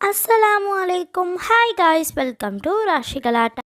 அஸ்ஸலாமு அலைக்கும் hi guys welcome to Rasi Galatta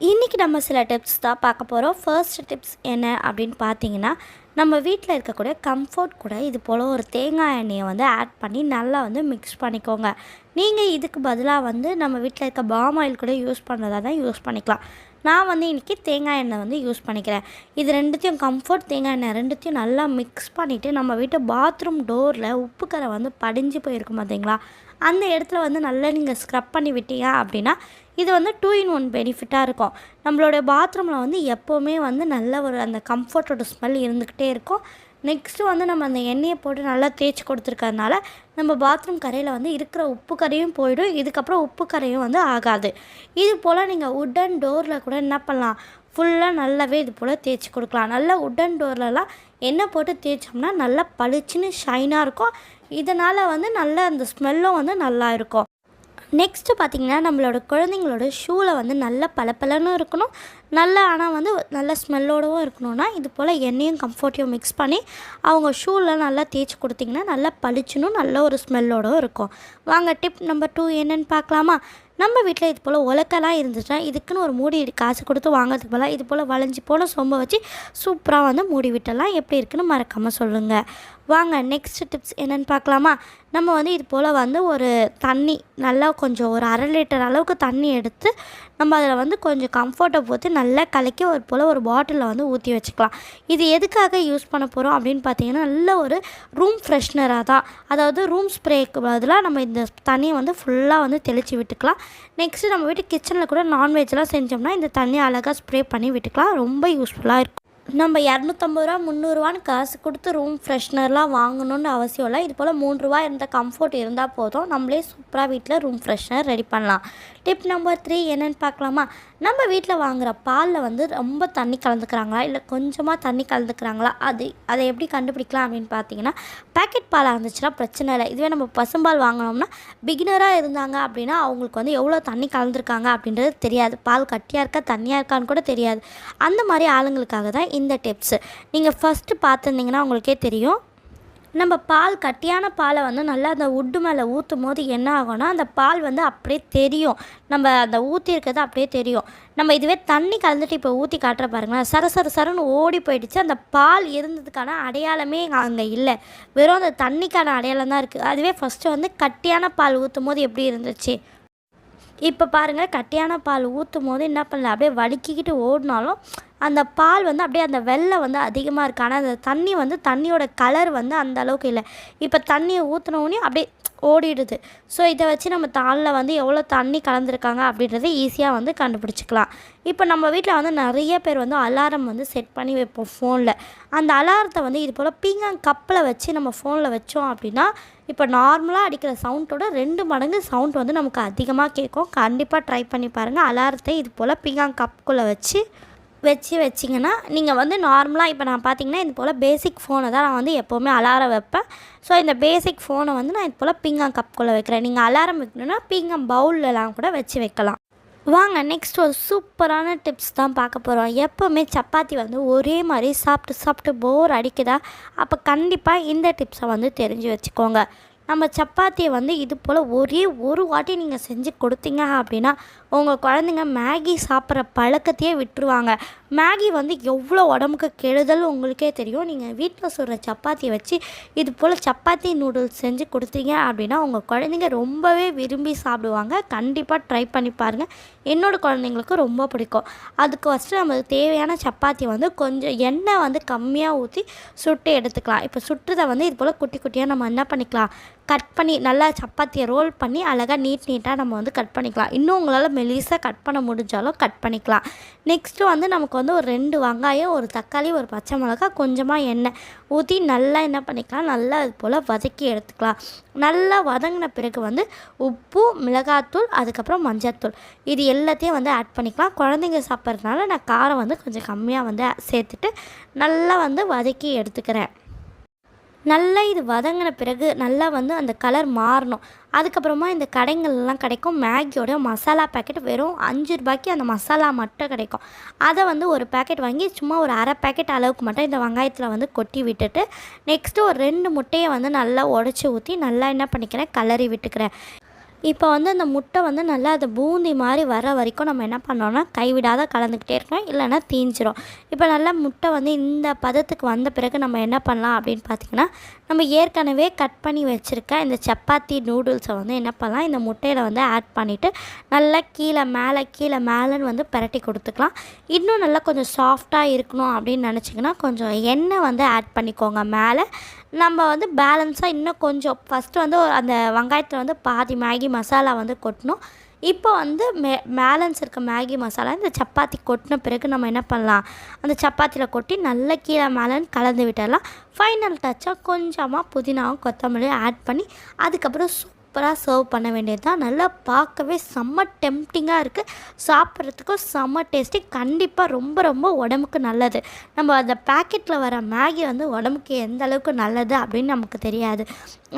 இன்றைக்கி நம்ம சில டிப்ஸ் தான் பார்க்க போகிறோம் ஃபர்ஸ்ட் டிப்ஸ் என்ன அப்படின்னு பார்த்தீங்கன்னா நம்ம வீட்டில் இருக்கக்கூடிய கம்ஃபர்ட் கூட இது போல் ஒரு தேங்காய் எண்ணெயை வந்து ஆட் பண்ணி நல்லா வந்து மிக்ஸ் பண்ணிக்கோங்க. நீங்கள் இதுக்கு பதிலாக வந்து நம்ம வீட்டில் இருக்க பாம் ஆயில் கூட யூஸ் பண்ணுறதா தான் யூஸ் பண்ணிக்கலாம். நான் வந்து இன்றைக்கி தேங்காய் எண்ணெய் வந்து யூஸ் பண்ணிக்கிறேன். இது ரெண்டுத்தையும் கம்ஃபர்ட் தேங்காய் எண்ணெய் ரெண்டுத்தையும் நல்லா மிக்ஸ் பண்ணிவிட்டு நம்ம வீட்டு பாத்ரூம் டோரில் உப்புக்கரை வந்து படிஞ்சு போயிருக்கும் பார்த்தீங்களா அந்த இடத்துல வந்து நல்லா நீங்கள் ஸ்க்ரப் பண்ணி விட்டீங்க அப்படின்னா இது வந்து டூ இன் ஒன் பெனிஃபிட்டாக இருக்கும். நம்மளோட பாத்ரூமில் வந்து எப்போவுமே வந்து நல்ல ஒரு அந்த கம்ஃபர்ட்டோட ஸ்மெல் இருந்துக்கிட்டே இருக்கும். நெக்ஸ்ட்டு வந்து நம்ம அந்த எண்ணெயை போட்டு நல்லா தேய்ச்சி கொடுத்துருக்கறனால நம்ம பாத்ரூம் கரையில் வந்து இருக்கிற உப்பு கரையும் போயிடும். இதுக்கப்புறம் உப்பு கரையும் வந்து ஆகாது. இது போல் நீங்கள் உட்டன் டோரில் கூட என்ன பண்ணலாம்? ஃபுல்லாக நல்லாவே இது போல் தேய்ச்சி கொடுக்கலாம். நல்லா உட்டன் டோர்லலாம் எண்ணெய் போட்டு தேய்ச்சோம்னா நல்லா பளிச்சுன்னு ஷைனாக இருக்கும். இதனால் வந்து நல்ல அந்த ஸ்மெல்லும் வந்து நல்லா இருக்கும். நெக்ஸ்ட்டு பார்த்திங்கன்னா நம்மளோட குழந்தைங்களோட ஷூவில் வந்து நல்ல பளபளன்னு இருக்கணும். நல்ல ஆனால் வந்து நல்ல ஸ்மெல்லோடவும் இருக்கணும்னா இது போல் எண்ணெயும் கம்ஃபர்ட்டையும் மிக்ஸ் பண்ணி அவங்க ஷூவில் நல்லா தேய்ச்சி கொடுத்திங்கன்னா நல்லா பளிச்சுனும் நல்ல ஒரு ஸ்மெல்லோடவும் இருக்கும். வாங்க டிப் நம்பர் டூ என்னென்னு பார்க்கலாமா? நம்ம வீட்டில் இது போல் உலக்கெல்லாம் இருந்துச்சுன்னா இதுக்குன்னு ஒரு மூடி காசு கொடுத்து வாங்கிறதுக்கு பதிலாக இது போல் வளைஞ்சி போன சொம்பை வச்சு சூப்பராக வந்து மூடி விட்டலாம் எப்படி இருக்குன்னு மறக்காமல் சொல்லுங்கள் வாங்க நெக்ஸ்ட் டிப்ஸ் என்னென்னு பார்க்கலாமா? நம்ம வந்து இது போல் வந்து ஒரு தண்ணி நல்லா கொஞ்சம் ஒரு அரை லிட்டர் அளவுக்கு தண்ணி எடுத்து நம்ம அதில் வந்து கொஞ்சம் கம்ஃபர்ட்டை போட்டு நல்லா கலக்கி ஒரு போல் ஒரு பாட்டிலில் வந்து ஊற்றி வச்சுக்கலாம். இது எதுக்காக யூஸ் பண்ண போகிறோம் அப்படின்னு பார்த்தீங்கன்னா நல்ல ஒரு ரூம் ஃப்ரெஷ்னராக தான். அதாவது ரூம் ஸ்ப்ரேக்கு பதிலாக நம்ம இந்த தண்ணியை வந்து ஃபுல்லாக வந்து தெளித்து விட்டுக்கலாம். நெக்ஸ்ட்டு நம்ம வீட்டு கிச்சனில் கூட நான்வெஜ்லாம் செஞ்சோம்னா இந்த தண்ணியை அழகாக ஸ்ப்ரே பண்ணி விட்டுக்கலாம். ரொம்ப யூஸ்ஃபுல்லாக இருக்கும். நம்ம இரநூத்தம்பது ரூபா முந்நூறுரூவான்னு காசு கொடுத்து ரூம் ஃப்ரெஷ்னர்லாம் வாங்கணுன்னு அவசியம் இல்லை. இது போல் மூணு ரூபா இருந்த கம்ஃபர்ட் இருந்தால் போதும். நம்மளே சூப்பராக வீட்டில் ரூம் ஃப்ரெஷ்னர் ரெடி பண்ணலாம். டிப் நம்பர் த்ரீ என்னென்னு பார்க்கலாமா? நம்ம வீட்டில் வாங்குகிற பாலில் வந்து ரொம்ப தண்ணி கலந்துக்கிறாங்களா? இல்லை கொஞ்சமாக தண்ணி கலந்துக்கிறாங்களா? அது அதை எப்படி கண்டுபிடிக்கலாம் அப்படின்னு பார்த்தீங்கன்னா பேக்கெட் பாலாக இருந்துச்சுன்னா பிரச்சனை இல்லை. இதுவே நம்ம பசும்பால் வாங்கினோம்னா பிகினராக இருந்தாங்க அப்படின்னா அவங்களுக்கு வந்து எவ்வளோ தண்ணி கலந்துருக்காங்க அப்படின்றது தெரியாது. பால் கட்டியாக இருக்கா தண்ணியாக இருக்கான்னு கூட தெரியாது. அந்த மாதிரி ஆளுங்களுக்காக தான் இந்த டிப்ஸு நீங்கள் ஃபஸ்ட்டு பார்த்துருந்தீங்கன்னா உங்களுக்கே தெரியும். நம்ம பால் கட்டியான பாலை வந்து நல்லா அந்த உட்டு மேலே ஊற்றும் போது என்ன ஆகும்னா அந்த பால் வந்து அப்படியே தெரியும். நம்ம அந்த ஊற்றி இருக்கிறது அப்படியே தெரியும். நம்ம இதுவே தண்ணி கலந்துட்டு இப்போ ஊற்றி காட்டுற பாருங்களேன். சர சர சரன்னு ஓடி போயிடுச்சு. அந்த பால் இருந்ததுக்கான அடையாளமே அங்கே இல்லை. வெறும் அந்த தண்ணிக்கான அடையாளம் தான் இருக்குது அதுவே ஃபஸ்ட்டு வந்து கட்டியான பால் ஊற்றும் போது எப்படி இருந்துச்சு? இப்போ பாருங்கள் கட்டியான பால் ஊற்றும் போது என்ன பண்ணல அப்படியே வலிக்கிக்கிட்டு ஓடினாலும் அந்த பால் வந்து அப்படியே அந்த வெள்ளை வந்து அதிகமாக இருக்குது ஆனால் அந்த தண்ணி வந்து தண்ணியோட கலர் வந்து அந்த அளவுக்கு இல்லை. இப்போ தண்ணியை ஊற்றினோடனே அப்படியே ஓடிடுது. ஸோ இதை வச்சு நம்ம தாளில் வந்து எவ்வளோ தண்ணி கலந்துருக்காங்க அப்படின்றத ஈஸியாக வந்து கண்டுபிடிச்சிக்கலாம். இப்போ நம்ம வீட்டில் வந்து நிறைய பேர் வந்து அலாரம் வந்து செட் பண்ணி வைப்போம் ஃபோனில் அந்த அலாரத்தை வந்து இது போல் பீங்காங் கப்பில் வச்சு நம்ம ஃபோனில் வச்சோம் அப்படின்னா இப்போ நார்மலாக அடிக்கிற சவுண்டோட ரெண்டு மடங்கு சவுண்ட் வந்து நமக்கு அதிகமாக கேட்கும் கண்டிப்பாக ட்ரை பண்ணி பாருங்கள் அலாரத்தை இது போல் பீங்காங் கப்புக்குள்ளே வச்சு வச்சு வச்சிங்கன்னா நீங்கள் வந்து நார்மலாக இப்போ நான் பார்த்தீங்கன்னா இது போல் பேசிக் ஃபோனை தான் நான் வந்து எப்போவுமே அலாரம் வைப்பேன். ஸோ இந்த பேசிக் ஃபோனை வந்து நான் இது போல் பீங்காங் கப்புக்குள்ளே வைக்கிறேன். நீங்கள் அலாரம் வைக்கணுன்னா பீங்காங் பவுல்லலாம் கூட வச்சு வைக்கலாம். வாங்க நெக்ஸ்ட் ஒரு சூப்பரான டிப்ஸ் தான் பார்க்க போகிறோம் எப்போவுமே சப்பாத்தி வந்து ஒரே மாதிரி சாப்பிட்டு சாப்பிட்டு போர் அடிக்குதா? அப்போ கண்டிப்பாக இந்த டிப்ஸை வந்து தெரிஞ்சு வச்சுக்கோங்க. நம்ம சப்பாத்தியை வந்து இது போல் ஒரே ஒரு வாட்டி நீங்கள் செஞ்சு கொடுத்தீங்க அப்படின்னா உங்கள் குழந்தைங்க மேகி சாப்பிட்ற பழக்கத்தையே விட்டுருவாங்க. மேகி வந்து எவ்வளோ உடம்புக்கு கெடுதல் உங்களுக்கே தெரியும். நீங்கள் வீட்டில் சுடுற சப்பாத்தியை வச்சு இது போல் சப்பாத்தி நூடுல்ஸ் செஞ்சு கொடுத்தீங்க அப்படின்னா உங்கள் குழந்தைங்க ரொம்பவே விரும்பி சாப்பிடுவாங்க. கண்டிப்பாக ட்ரை பண்ணி பாருங்கள் என்னோடய குழந்தைங்களுக்கு ரொம்ப பிடிக்கும். அதுக்கு ஃபஸ்ட்டு நமக்கு தேவையான சப்பாத்தி வந்து கொஞ்சம் எண்ணெய் வந்து கம்மியாக ஊற்றி சுட்டு எடுத்துக்கலாம். இப்போ சுட்டுறதை வந்து இது போல் குட்டி குட்டியாக நம்ம என்ன பண்ணிக்கலாம்? கட் பண்ணி நல்லா சப்பாத்தியை ரோல் பண்ணி அழகாக நீட் நீட்டாக நம்ம வந்து கட் பண்ணிக்கலாம். இன்னும் உங்களால் மெலிசாக கட் பண்ண முடிஞ்சாலும் கட் பண்ணிக்கலாம். நெக்ஸ்ட்டு வந்து நமக்கு வந்து ஒரு ரெண்டு வெங்காயம் ஒரு தக்காளி ஒரு பச்சை மிளகா கொஞ்சமாக எண்ணெய். ஊற்றி நல்லா என்ன பண்ணிக்கலாம்? நல்லா இது போல் வதக்கி எடுத்துக்கலாம். நல்லா வதங்கின பிறகு வந்து உப்பு மிளகாத்தூள் அதுக்கப்புறம் மஞ்சத்தூள். இது எல்லாத்தையும் வந்து ஆட் பண்ணிக்கலாம். குழந்தைங்க சாப்பிட்றதுனால நான் காரம் வந்து கொஞ்சம் கம்மியாக வந்து சேர்த்துட்டு நல்லா வந்து வதக்கி எடுத்துக்கிறேன். நல்லா இது வதங்கின பிறகு நல்லா வந்து அந்த கலர் மாறணும். அதுக்கப்புறமா இந்த கடைங்கள்லாம் கிடைக்கும். மேகியோட மசாலா பேக்கெட் வெறும் அஞ்சு ரூபாய்க்கு அந்த மசாலா மட்டும் கிடைக்கும். அதை வந்து ஒரு பேக்கெட் வாங்கி சும்மா ஒரு அரை பேக்கெட் அளவுக்கு மட்டும் இந்த வெங்காயத்தில் வந்து கொட்டி விட்டுட்டு நெக்ஸ்ட்டு ஒரு ரெண்டு முட்டையை வந்து நல்லா உடச்சி ஊற்றி நல்லா என்ன பண்ணிக்கிறேன்? கலரி விட்டுக்கிறேன். இப்போ வந்து அந்த முட்டை வந்து நல்லா அது பூந்தி மாதிரி வர வரைக்கும் நம்ம என்ன பண்ணோம்னா கைவிடாத கலந்துக்கிட்டே இருக்கோம் இல்லைன்னா தீஞ்சிரும். இப்போ நல்லா முட்டை வந்து இந்த பதத்துக்கு வந்த பிறகு நம்ம என்ன பண்ணலாம் அப்படின்னு பார்த்திங்கன்னா நம்ம ஏற்கனவே கட் பண்ணி வச்சுருக்க இந்த சப்பாத்தி நூடுல்ஸை வந்து என்ன பண்ணலாம் இந்த முட்டையில் வந்து ஆட் பண்ணிவிட்டு நல்லா கீழே மேலே கீழே மேலேன்னு வந்து பரட்டி கொடுத்துக்கலாம். இன்னும் நல்லா கொஞ்சம் சாஃப்டாக இருக்கணும் அப்படின்னு நினச்சிங்கன்னா கொஞ்சம் எண்ணெய் வந்து ஆட் பண்ணிக்கோங்க மேலே. நம்ம வந்து பேலன்ஸாக இன்னும் கொஞ்சம் ஃபஸ்ட்டு வந்து அந்த வெங்காயத்தில் வந்து பாதி மேகி மசாலா வந்து கொட்டணும். இப்போ வந்து மே பேலன்ஸ் இருக்க மேகி மசாலா இந்த சப்பாத்தி கொட்டின பிறகு நம்ம என்ன பண்ணலாம்? அந்த சப்பாத்தியில் கொட்டி நல்லா கீழே மேலேன்னு கலந்து விட்டுடலாம் ஃபைனல் டச்சாக கொஞ்சமாக புதினாவும் கொத்தமல்லியும் ஆட் பண்ணி அதுக்கப்புறம் சூப்பராக சர்வ் பண்ண வேண்டியது தான் நல்லா பார்க்கவே செம்ம டெம்டிங்காக இருக்குது சாப்பிட்றதுக்கும் செம்ம டேஸ்டி கண்டிப்பாக ரொம்ப ரொம்ப உடம்புக்கு நல்லது. நம்ம அந்த பேக்கெட்டில் வர மேகி வந்து உடம்புக்கு எந்த அளவுக்கு நல்லது அப்படின்னு நமக்கு தெரியாது.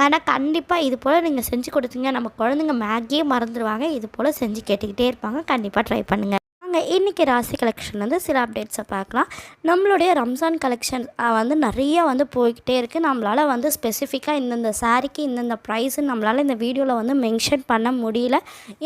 ஆனால் கண்டிப்பாக இது போல் நீங்கள் செஞ்சு கொடுத்தீங்க. நம்ம குழந்தைங்க மேகியே மறந்துடுவாங்க இது போல் செஞ்சு கேட்டுக்கிட்டே இருப்பாங்க. கண்டிப்பாக ட்ரை பண்ணுங்கள் நாங்கள் இன்றைக்கி ராசி கலெக்ஷன் வந்து சில அப்டேட்ஸை பார்க்கலாம். நம்மளுடைய ரம்ஜான் கலெக்ஷன் வந்து நிறைய வந்து போய்கிட்டே இருக்குது நம்மளால் வந்து ஸ்பெசிஃபிக்காக இந்தந்த சாரீக்கு இந்தந்த ப்ரைஸுன்னு நம்மளால் இந்த வீடியோவில் வந்து மென்ஷன் பண்ண முடியல.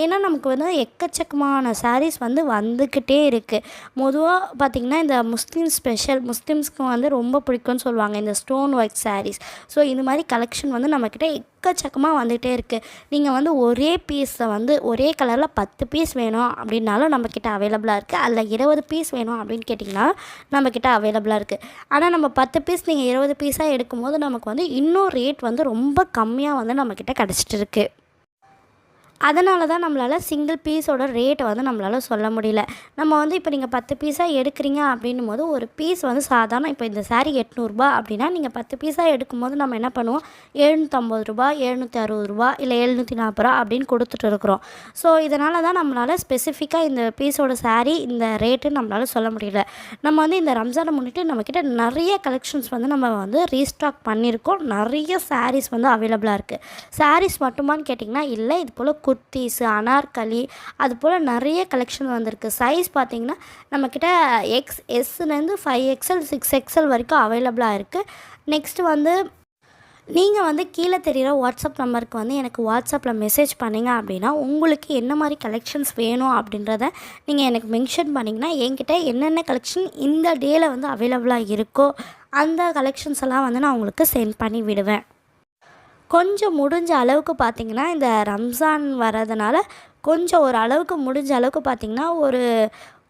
ஏன்னா நமக்கு வந்து எக்கச்சக்கமான சாரீஸ் வந்து வந்துக்கிட்டே இருக்குது பொதுவாக பார்த்திங்கன்னா இந்த முஸ்லீம் ஸ்பெஷல் முஸ்லீம்ஸ்க்கு வந்து ரொம்ப பிடிக்கும்னு சொல்லுவாங்க இந்த ஸ்டோன் ஒர்க் சாரீஸ் ஸோ இந்த மாதிரி கலெக்ஷன் வந்து நம்மக்கிட்ட எக்கச்சக்கமாக வந்துகிட்டே இருக்குது நீங்கள் வந்து ஒரே பீஸை வந்து ஒரே கலரில் பத்து பீஸ் வேணும் அப்படின்னாலும் நம்மக்கிட்ட அவைலபிளாக இருக்குது அதில் இருபது பீஸ் வேணும் அப்படின்னு கேட்டிங்கன்னா நம்மக்கிட்ட அவைலபிளாக இருக்குது ஆனால் நம்ம பத்து பீஸ் நீங்கள் இருபது பீஸாக எடுக்கும்போது நமக்கு வந்து இன்னும் ரேட் வந்து ரொம்ப கம்மியாக வந்து நம்மக்கிட்ட கிடச்சிட்டு இருக்குது அதனால தான் நம்மளால் சிங்கிள் பீஸோட ரேட்டை வந்து நம்மளால் சொல்ல முடியல. நம்ம வந்து இப்போ நீங்கள் பத்து பீஸாக எடுக்கிறீங்க அப்படின்னும் போது ஒரு பீஸ் வந்து சாதாரண இப்போ இந்த சாரீ எட்நூறுபா அப்படின்னா நீங்கள் பத்து பீஸாக எடுக்கும்போது நம்ம என்ன பண்ணுவோம்? எழுநூற்றம்பது ரூபா எழுநூற்றி அறுபது ரூபா இல்லை எழுநூற்றி நாற்பது ரூபா அப்படின்னு கொடுத்துட்டு இருக்கிறோம். ஸோ இதனால் தான் நம்மளால் ஸ்பெசிஃபிக்காக இந்த பீஸோட சாரீ இந்த ரேட்டு நம்மளால் சொல்ல முடியல. நம்ம வந்து இந்த ரம்ஜானை முன்னிட்டு நம்மக்கிட்ட நிறைய கலெக்ஷன்ஸ் வந்து நம்ம வந்து ரீஸ்டாக் பண்ணியிருக்கோம். நிறைய சாரீஸ் வந்து அவைலபிளாக இருக்குது சாரீஸ் மட்டுமான்னு கேட்டிங்கன்னா இல்லை இது போல் குர்த்திஸு அனார்கலி அது போல் நிறைய கலெக்ஷன் வந்திருக்கு. சைஸ் பார்த்திங்கன்னா நம்மக்கிட்ட எக்ஸ் எஸ்லேருந்து ஃபைவ் எக்ஸ்எல் சிக்ஸ் எக்ஸ்எல் வரைக்கும் அவைலபிளாக இருக்குது நெக்ஸ்ட்டு வந்து நீங்கள் வந்து கீழே தெரிகிற வாட்ஸ்அப் நம்பருக்கு வந்து எனக்கு வாட்ஸ்அப்பில் மெசேஜ் பண்ணிங்க அப்படின்னா உங்களுக்கு என்ன மாதிரி கலெக்ஷன்ஸ் வேணும் அப்படின்றத நீங்கள் எனக்கு மென்ஷன் பண்ணிங்கன்னா என்கிட்ட என்னென்ன கலெக்ஷன் இந்த டேயில் வந்து அவைலபிளாக இருக்கோ அந்த கலெக்ஷன்ஸ் எல்லாம் வந்து நான் உங்களுக்கு சென்ட் பண்ணி விடுவேன். கொஞ்சம் முடிஞ்ச அளவுக்கு பார்த்திங்கன்னா இந்த ரம்ஜான் வர்றதுனால கொஞ்சம் ஒரு அளவுக்கு முடிஞ்ச அளவுக்கு பார்த்திங்கன்னா ஒரு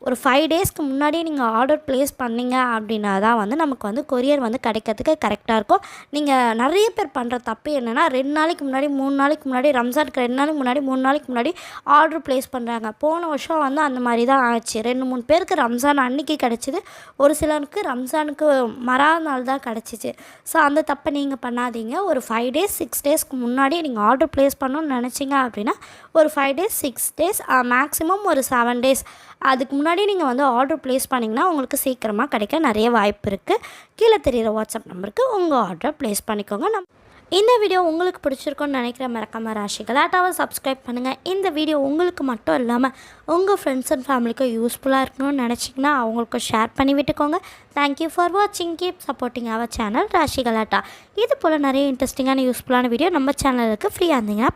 ஒரு ஃபைவ் டேஸ்க்கு முன்னாடியே நீங்கள் ஆர்டர் ப்ளேஸ் பண்ணிங்க அப்படின்னா தான் வந்து நமக்கு வந்து கொரியர் வந்து கிடைக்கிறதுக்கு கரெக்டாக இருக்கும். நீங்கள் நிறைய பேர் பண்ணுற தப்பு என்னென்னா ரெண்டு நாளைக்கு முன்னாடி மூணு நாளைக்கு முன்னாடி ரம்ஜானுக்கு ரெண்டு நாளைக்கு முன்னாடி மூணு நாளைக்கு முன்னாடி ஆர்டர் ப்ளேஸ் பண்ணுறாங்க போன வருஷம் வந்து அந்த மாதிரி தான் ஆச்சு. ரெண்டு மூணு பேருக்கு ரம்ஜான் அன்னைக்கு கிடச்சிது. ஒரு சிலருக்கு ரம்ஜானுக்கு மறா நாள் தான் கிடச்சிச்சு. ஸோ அந்த தப்பை நீங்கள் பண்ணாதீங்க. ஒரு ஃபைவ் டேஸ் சிக்ஸ் டேஸ்க்கு முன்னாடி நீங்கள் ஆர்டர் ப்ளேஸ் பண்ணணும்னு நினச்சிங்க அப்படின்னா ஒரு five days six days maximum ஒரு செவன் டேஸ் அதுக்கு முன்னாடி நீங்கள் வந்து ஆர்டர் ப்ளேஸ் பண்ணிங்கன்னா உங்களுக்கு சீக்கிரமாக கிடைக்க நிறைய வாய்ப்பு இருக்குது கீழே தெரிகிற வாட்ஸ்அப் நம்பருக்கு உங்கள் ஆர்டரை ப்ளேஸ் பண்ணிக்கோங்க. நம் இந்த வீடியோ உங்களுக்கு பிடிச்சிருக்குன்னு நினைக்கிற மறக்காம ராசி கலாட்டாவை சப்ஸ்கிரைப் பண்ணுங்கள் இந்த வீடியோ உங்களுக்கு மட்டும் இல்லாமல் உங்கள் ஃப்ரெண்ட்ஸ் அண்ட் ஃபேமிலிக்கும் யூஸ்ஃபுல்லாக இருக்கணும்னு நினச்சிங்கன்னா அவங்களுக்கு ஷேர் பண்ணி விட்டுக்கோங்க. தேங்க்யூ ஃபார் வாட்சிங் keep supporting our channel Rasi Galatta இது போல் நிறைய இன்ட்ரெஸ்டிங்கான யூஸ்ஃபுல்லான வீடியோ நம்ம சேனலுக்கு ஃப்ரீயாக இருந்தீங்கன்னா